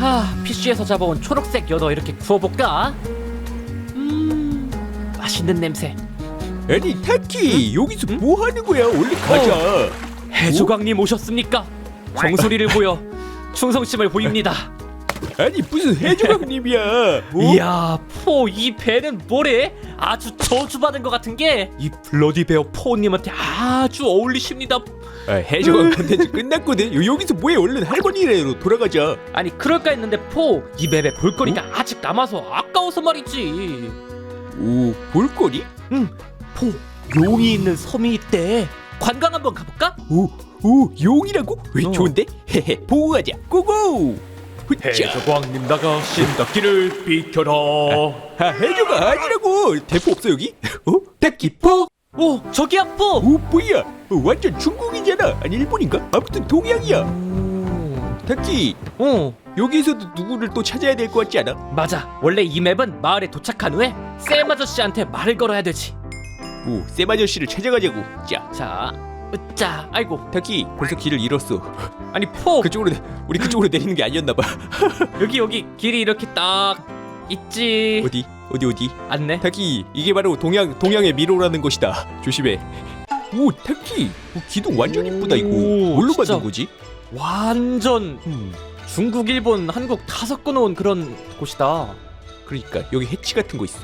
하, PC에서 잡아온 초록색 연어 이렇게 구워볼까? 음, 맛있는 냄새. 아니 타키 여기서 뭐 하는 거야? 얼른 가자. 해조광님 오셨습니까? 정소리를 보여 충성심을 보입니다. 아니 무슨 해조강님이야? 어? 이야, 포 이 배는 뭐래? 아주 저주받은 것 같은 게 이 블러디 베어 포님한테 아주 어울리십니다. 아, 해조강 컨텐츠 끝났거든. 여- 여기서 뭐해? 얼른 할머니네로 돌아가자. 아니 그럴까 했는데 포 이 맵에 볼거리가 아직 남아서 아까워서 말이지. 오 볼거리? 응, 포 용이 있는 섬이 있대. 관광 한번 가볼까? 오, 오 용이라고? 왜 어. 좋은데? 헤헤 보고 가자. 고고. 자, 해조광님 나가신 닭기를 비켜라. 아, 해조강 아니라고. 대포 없어 여기? 어? 타키포? 오 저기야 포. 오 뭐야? 어, 완전 중국이잖아. 아니 일본인가? 아무튼 동양이야. 타키 어 여기서도 누구를 또 찾아야 될 것 같지 않아? 맞아. 원래 이 맵은 마을에 도착한 후에 샘 아저씨한테 말을 걸어야 되지. 오, 쌤 아저씨를 찾아가자고. 자, 자, 으짜, 아이고. 타키 벌써 길을 잃었어. 아니 포 그쪽으로 내- 우리 그쪽으로 내리는 게 아니었나 봐. 여기 여기 길이 이렇게 딱 있지. 어디? 어디 어디? 안내. 타키 이게 바로 동양 동양의 미로라는 것이다. 조심해. 오. 오, 기둥 완전 이쁘다 이거. 오, 뭘로 진짜. 만든 거지? 완전 음, 중국, 일본, 한국 다 섞어놓은 그런 곳이다. 그러니까 여기 해치 같은 거 있어.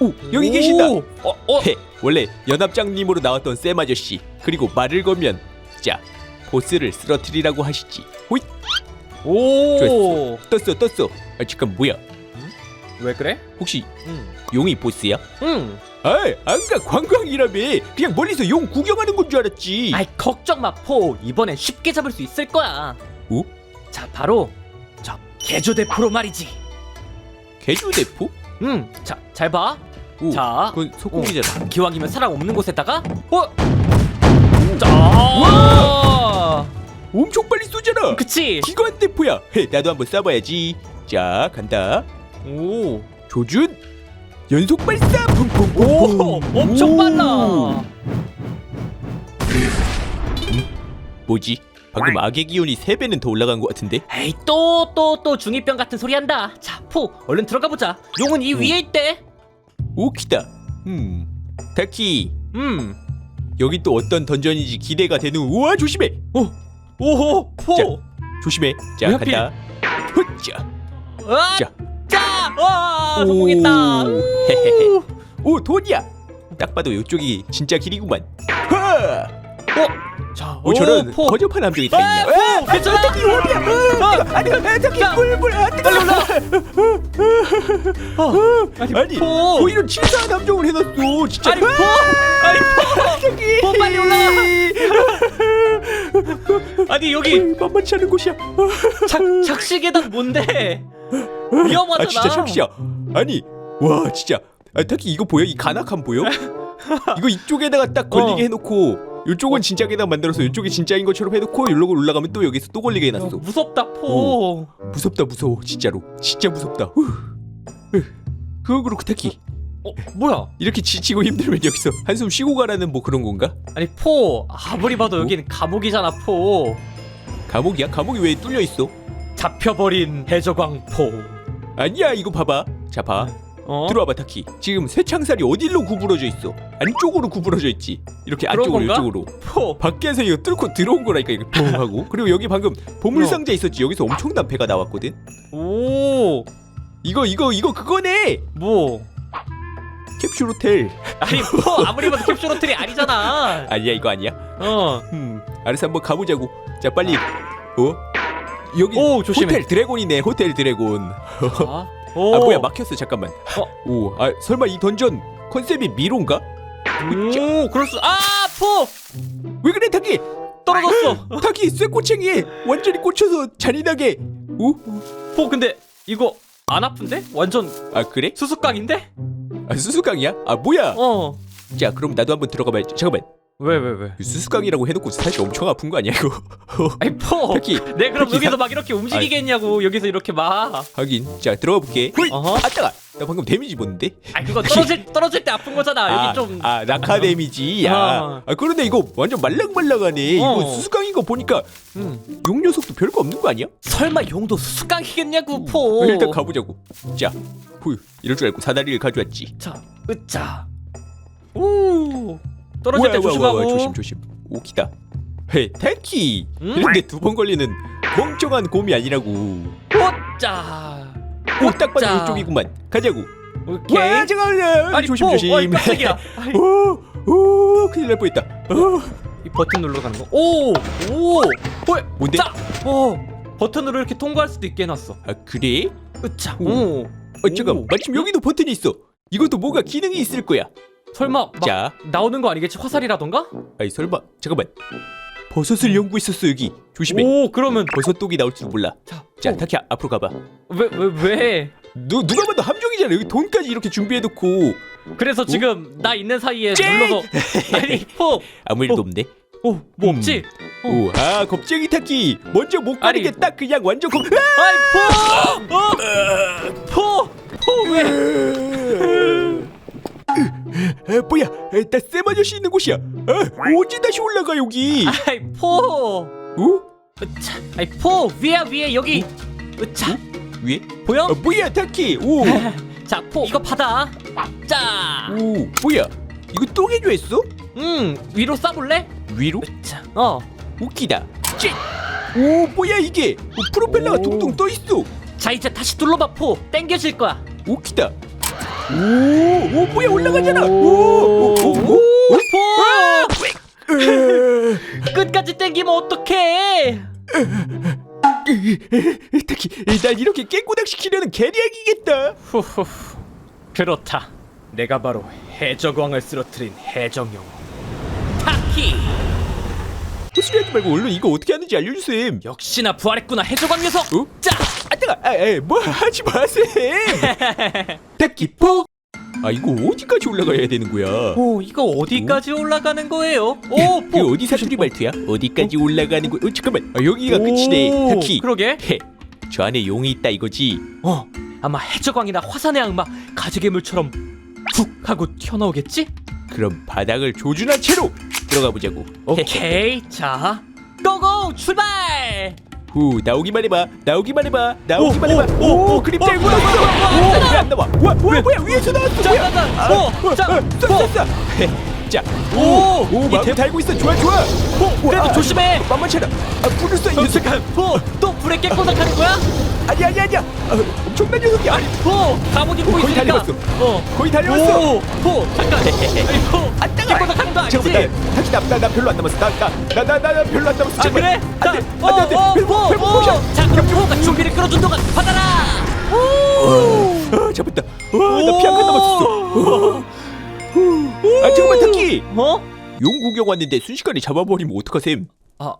오, 여기 계신다. 오, 어, 어. 헤, 원래 연합장님으로 나왔던 쌤 아저씨. 그리고 말을 걸면 자 보스를 쓰러뜨리라고 하시지. 호잇 오. 떴어 떴어. 아 잠깐 뭐야? 왜 그래? 혹시 응. 용이 보스야? 응. 아이 안가 관광이라며 그냥 멀리서 용 구경하는 건 줄 알았지 아이 걱정 마, 포. 이번엔 쉽게 잡을 수 있을 거야. 오? 자, 바로 저 개조대포로 말이지. 개주대포? 응. 자, 잘 봐. 오 자, 그건 소고기잖아 기왕이면 사람 없는 곳에다가 어? 자, 엄청 빨리 쏘잖아 그치? 기관 대포야 헤 나도 한번 쏴봐야지 자 간다 오, 조준 연속 발사 퐁퐁퐁 오, 엄청 빨라. 뭐지? 방금 악의 기운이 3배는 더 올라간 것 같은데? 에이 또 또 또 중이병 같은 소리 한다. 자, 포, 얼른 들어가 보자. 용은 이 오. 위에 있대. 오키다 음 타키 음, 여기 또 어떤 던전인지 기대가 되는 우와 조심해 오, 오호, 포, 자. 조심해 자 왜 하필? 간다 훗자 아, 자. 자, 와, 성공했다. 오, 헤헤헤. 오 돈이야. 딱 봐도 이쪽이 진짜 길이구만. 하! 어, 자, 오 저런 포, 허접한 함정이 다 아, 있냐? 포, 괜찮아? 어떻게 어디야? 아, 아니 어떻게 자. 물물 아 빨리 올라. 어, 아니, 아니 포. 뭐 이런 치사한 함정을 해놨어 진짜. 아니, 포, 아니, 포, 포 빨리 올라. 아니 여기 만만치 않은 곳이야. 착 착시 계단 뭔데? 위험하잖아. 아 진짜 착시야. 아니 와 진짜. 아 타키 이거 보여? 이 간악함 보여? 이거 이쪽에다가 딱 걸리게 어. 해놓고 이쪽은 진짜 계단 만들어서 이쪽이 진짜인 것처럼 해놓고 여기로 올라가면 또 여기서 또 걸리게 야, 해놨어. 무섭다 포. 무섭다 무서워 진짜로 진짜 무섭다 후. 으. 그거 그렇고 타키 어 뭐야? 이렇게 지치고 힘들면 여기서 한숨 쉬고 가라는 뭐 그런 건가? 아니 포 아무리 봐도 여기는 감옥이잖아 포. 감옥이야? 감옥이 왜 뚫려 있어? 잡혀버린 해적왕 포. 아니야 이거 봐봐 자 봐 어? 들어와봐 타키 지금 쇠창살이 어디로 구부러져 있어 안쪽으로 구부러져 있지 이렇게 그런 안쪽으로 건가? 이쪽으로 포. 밖에서 이거 뚫고 들어온 거라니까 이거 뻥 하고 그리고 여기 방금 보물상자 어. 있었지 여기서 엄청난 배가 나왔거든 오. 이거 이거 이거 그거네 뭐? 캡슐 호텔 아니 포 아무리 봐도 캡슐 호텔이 아니잖아. 아니야 이거 아니야 어. 음, 알았어 한번 가보자고. 자 빨리. 어? 여기 오, 조심해. 호텔 드래곤이네. 호텔 드래곤. 자. 오. 아 뭐야 막혔어 잠깐만. 어? 오, 아 설마 이 던전 컨셉이 미로인가? 오 그럴 수. 아 포. 왜 그래 타기? 떨어졌어. 타기 쇠꼬챙이에 완전히 꽂혀서 잔인하게. 오? 포 근데 이거 안 아픈데? 완전 아 그래? 수수깡인데? 아 수수깡이야? 아 뭐야? 어. 자 그럼 나도 한번 들어가 봐야지. 잠깐만. 왜 왜 왜? 이 수수깡이라고 해놓고 사실 엄청 아픈 거 아니야 이거? 아니 포. 타기. 내 그럼 여기서 막 이렇게 움직이겠냐고 여기서 이렇게 막. 하긴. 자 들어가 볼게. 호이. 어허. 아따가. 나 방금 데미지 뭔데? 아 그거 떨어질 떨어질 때 아픈 거잖아. 아, 여기 좀 아 낙하 데미지. 아, 어. 아 그런데 이거 완전 말랑말랑하네. 어. 이거 수수깡인 거 보니까 음. 용 녀석도 별거 없는 거 아니야? 설마 용도 수수깡이겠냐고 포. 일단 가보자고. 자, 후 이럴 줄 알고 사다리를 가져왔지. 자, 으짜. 오. 떨어질 때 조심하고. 조심 조심. 오키다. 헤 타키. 음? 이런데 두 번 걸리는 멍청한 곰이 아니라고. 오짜. 오딱 봐도 자. 이쪽이구만. 가자고. 오케이. 와 잠깐만. 아니, 조심 포. 조심. 어이, 깜짝이야. 아이, 오, 오, 큰일 날 뻔했다. 어, 이 버튼 눌러 가는 거. 오, 오. 호 뭔데? 자, 오. 버튼으로 이렇게 통과할 수도 있게 해놨어. 아 그래? 으짜. 오. 오. 어 잠깐 오. 마침 여기도 버튼이 있어. 이것도 뭐가 기능이 있을 거야. 설마 막 자, 나오는 거 아니겠지? 화살이라던가? 아이 설마 잠깐만. 버섯을 연구했었어 여기. 조심해. 오, 그러면 버섯 독이 나올지도 몰라. 자, 자, 오. 타키야 앞으로 가봐. 왜, 왜, 왜? 누 누가 봐도 함정이잖아. 여기 돈까지 이렇게 준비해놓고 그래서 지금 나 있는 사이에 쨍! 눌러서 아니 포, 아무 일도 어. 없네. 오, 뭐 음. 없지? 어. 오, 아 겁쟁이 타키. 먼저 못 가는 아니. 게딱 그냥 완전 겁. 아이 포, 어, 포, 포 왜? 아, 뭐야? 아, 나쌤 아저씨 있는 곳이야. 아, 어찌 다시 올라가 여기? 아이 포, 어? 으차, 아이 포 위야 위에 여기, 으차, 위에? 보여? 아, 뭐야 타키? 오, 자, 포 이거 받아. 자, 오, 뭐야? 이거 또 해줘했어? 음 위로 쏴볼래? 위로? 자, 어, 웃기다. 찌! 오, 뭐야 이게? 어, 프로펠러가 오. 둥둥 떠 있어. 자 이제 다시 눌러봐 포, 땡겨질 거야. 웃기다. 오, 오 뭐야 올라가잖아. 오, 오, 오, 오, 오. 포, 으, 끝까지 땡기면 어떡해? 타키, 날 이렇게 깨꼬닥 시키려는 계략이겠다. 후후, 그렇다. 내가 바로 해적왕을 쓰러뜨린 해적용 타키. 소리하지 말고 얼른 이거 어떻게 하는지 알려주셈. 역시나 부활했구나 해적왕 녀석. 어? 자, 아 뜨거. 아, 에, 뭐 하지 마셈. 포. 아 이거 어디까지 올라가야 되는 거야? 오 이거 어디까지 올라가는 거예요? 오, 그 포. 어디 사투리 말투야? 어디까지 올라가는 거? 어 잠깐만. 아, 여기가 끝이네. 오, 타키. 그러게. 헤, 저 안에 용이 있다 이거지. 어, 아마 해적왕이나 화산의 악마, 가지괴물처럼 훅 하고 튀어나오겠지? 그럼 바닥을 조준한 채로 들어가 보자고. 오케이, 자, 고고 출발! 후 나오기만 해봐. 나오기만 해봐. 나오기만 오, 해봐. 오, 오, 오, 그림 오, 잘 오, 굴렀어. 오, 오, 오, 오, 왜안 나와? 와, 뭐야, 뭐야, 위에서 나왔어. 자, 뭐야? 자, 자, 오, 자, 어, 쏴, 쏴, 쏴. 헤, 자, 오, 오, 오, 이 마구 대- 달고 있어. 좋아, 좋아. 오, 그래도 조심해. 만만치 않아. 아, 불을 쏴. 이 녀석. 잠깐, 포, 또 불에 깨꼬닥 하는 거야? 아니, 아니, 아니야. 아, 엄청난 녀석이야. 아니, 포, 입고 오, 거의 있으니까. 달려왔어. 어, 거의 달려왔어. 오, 포, 잠깐. 아니, 포. 깨꼬닥하는 거 아니지? 잠깐만, 나, 다시 나, 나, 나 별로 안 남았어. 나, 나, 나, 나, 나, 나 별로 안 남았어. 아 제발. 그래? 안 자, 돼, 어, 안 돼, 안 돼. 어, 포, 회복 오, 포션. 자, 그럼 포가 준비를 끌어준 동안 받아라. 오, 아, 잡았다. 와, 나피 한 칸 남았어. 아, 잠깐만, 타키. 어? 용 구경 왔는데 순식간에 잡아버리면 어떡하셈? 아,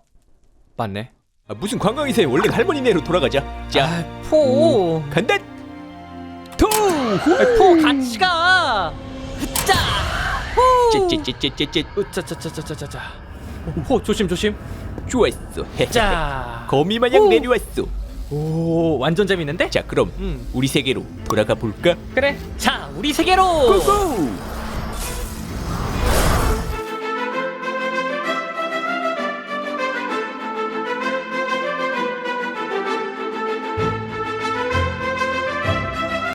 맞네. 아, 무슨 관광이셈? 원래 할머니네로 돌아가자. 자, 아, 포, 간다. 토. 아, 포 같이 가. 자, 후. 째째째째째 으짜짜짜짜짜짜. 포 조심 조심. 좋았어. 헤. 자, 거미 마냥 오. 내려왔어. 오 완전 재밌는데? 자, 그럼 음 우리 세계로 돌아가 볼까? 그래. 자 우리 세계로. 고고.